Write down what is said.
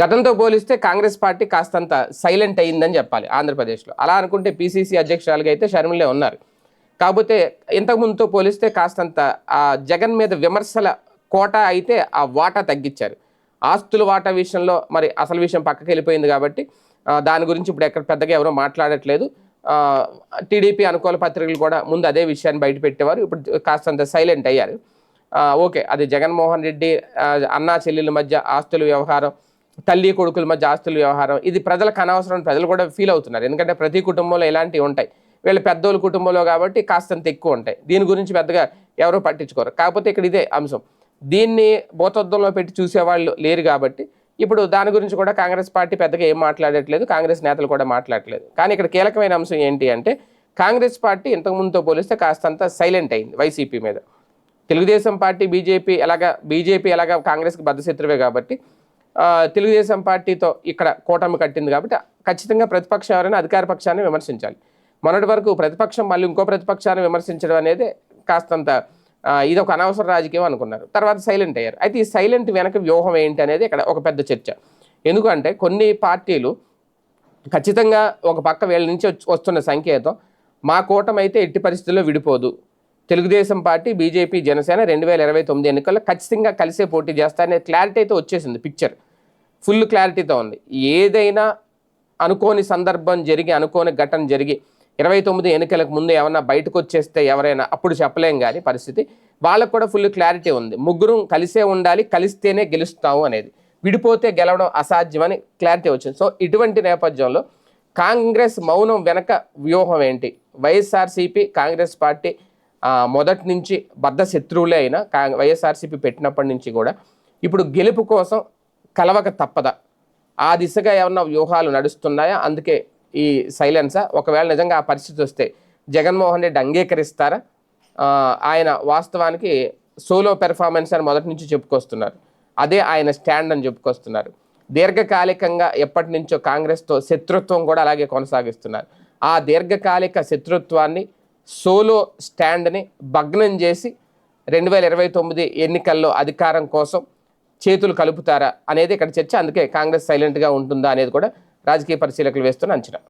గతంతో పోలిస్తే కాంగ్రెస్ పార్టీ కాస్తంత సైలెంట్ అయ్యిందని చెప్పాలి ఆంధ్రప్రదేశ్లో. అలా అనుకుంటే పీసీసీ అధ్యక్షురాలుగా అయితే షర్మిలే ఉన్నారు. కాకపోతే ఇంతకుముందుతో పోలిస్తే కాస్తంత ఆ జగన్ మీద విమర్శల కోట అయితే ఆ వాటా తగ్గించారు. ఆస్తుల వాటా విషయంలో మరి అసలు విషయం పక్కకి వెళ్ళిపోయింది కాబట్టి దాని గురించి ఇప్పుడు ఎక్కడ పెద్దగా ఎవరో మాట్లాడట్లేదు. టీడీపీ అనుకూల పత్రికలు కూడా ముందు అదే విషయాన్ని బయట పెట్టేవారు. ఇప్పుడు కాస్తంత సైలెంట్ అయ్యారు. ఓకే అది జగన్మోహన్ రెడ్డి అన్నా చెల్లెల మధ్య ఆస్తుల వ్యవహారం తల్లి కొడుకుల మధ్య ఆస్తుల వ్యవహారం ఇది ప్రజలకు అనవసరం ప్రజలు కూడా ఫీల్ అవుతున్నారు. ఎందుకంటే ప్రతి కుటుంబంలో ఇలాంటివి ఉంటాయి. వీళ్ళ పెద్దోళ్ళ కుటుంబంలో కాబట్టి కాస్తంత ఎక్కువ ఉంటాయి. దీని గురించి పెద్దగా ఎవరూ పట్టించుకోరు. కాకపోతే ఇక్కడ ఇదే అంశం. దీన్ని భూతద్దంలో పెట్టి చూసేవాళ్ళు లేరు కాబట్టి ఇప్పుడు దాని గురించి కూడా కాంగ్రెస్ పార్టీ పెద్దగా ఏం మాట్లాడట్లేదు. కాంగ్రెస్ నేతలు కూడా మాట్లాడట్లేదు. కానీ ఇక్కడ కీలకమైన అంశం ఏంటి అంటే కాంగ్రెస్ పార్టీ ఇంతకుముందుతో పోలిస్తే కాస్తంత సైలెంట్ అయింది వైసీపీ మీద. తెలుగుదేశం పార్టీ బీజేపీ ఎలాగ బీజేపీ ఎలాగ కాంగ్రెస్కి బద్దశత్రువే కాబట్టి తెలుగుదేశం పార్టీతో ఇక్కడ కూటమి కట్టింది కాబట్టి ఖచ్చితంగా ప్రతిపక్షం ఎవరైనా అధికార పక్షాన్ని విమర్శించాలి. మొన్నటి వరకు ప్రతిపక్షం మళ్ళీ ఇంకో ప్రతిపక్షాన్ని విమర్శించడం అనేది కాస్తంత ఇది ఒక అనవసర రాజకీయం అనుకున్నారు. తర్వాత సైలెంట్ అయ్యారు. అయితే ఈ సైలెంట్ వెనక వ్యూహం ఏంటి అనేది ఇక్కడ ఒక పెద్ద చర్చ. ఎందుకంటే కొన్ని పార్టీలు ఖచ్చితంగా ఒక పక్క వీళ్ళ నుంచి వస్తున్న సంకేతం మా కూటమి అయితే ఎట్టి పరిస్థితుల్లో విడిపోదు. తెలుగుదేశం పార్టీ బీజేపీ జనసేన రెండు వేల ఇరవై తొమ్మిది ఎన్నికల్లో ఖచ్చితంగా కలిసే పోటీ చేస్తారనే క్లారిటీ అయితే వచ్చేసింది పిక్చర్ ఫుల్ క్లారిటీతో ఉంది. ఏదైనా అనుకోని సందర్భం జరిగి అనుకోని ఘటన జరిగి ఇరవై తొమ్మిది ఎన్నికలకు ముందు ఏమైనా బయటకు వచ్చేస్తే ఎవరైనా అప్పుడు చెప్పలేం కానీ పరిస్థితి. వాళ్ళకు కూడా ఫుల్ క్లారిటీ ఉంది. ముగ్గురు కలిసే ఉండాలి కలిస్తేనే గెలుస్తాము అనేది. విడిపోతే గెలవడం అసాధ్యమని క్లారిటీ వచ్చింది. సో ఇటువంటి నేపథ్యంలో కాంగ్రెస్ మౌనం వెనక వ్యూహం ఏంటి? వైఎస్ఆర్సీపీ కాంగ్రెస్ పార్టీ మొదటి నుంచి బద్ధ శత్రువులే అయినా కా వైఎస్ఆర్సీపీ పెట్టినప్పటి నుంచి కూడా ఇప్పుడు గెలుపు కోసం కలవక తప్పదా? ఆ దిశగా ఏమన్నా వ్యూహాలు నడుస్తున్నాయా? అందుకే ఈ సైలెన్సా? ఒకవేళ నిజంగా ఆ పరిస్థితి వస్తే జగన్మోహన్ రెడ్డి అంగీకరిస్తారా? ఆయన వాస్తవానికి సోలో పెర్ఫార్మెన్స్ అని మొదటి నుంచి చెప్పుకొస్తున్నారు. అదే ఆయన స్టాండ్ అని చెప్పుకొస్తున్నారు. దీర్ఘకాలికంగా ఎప్పటి నుంచో కాంగ్రెస్తో శత్రుత్వం కూడా అలాగే కొనసాగిస్తున్నారు. ఆ దీర్ఘకాలిక శత్రుత్వాన్ని సోలో స్టాండ్ని భగ్నం చేసి రెండు వేల ఇరవై తొమ్మిది ఎన్నికల్లో అధికారం కోసం చేతులు కలుపుతారా అనేది ఇక్కడ చర్చ. అందుకే కాంగ్రెస్ సైలెంట్గా ఉంటుందా అనేది కూడా రాజకీయ పరిశీలకులు వేస్తున్న అంచనా.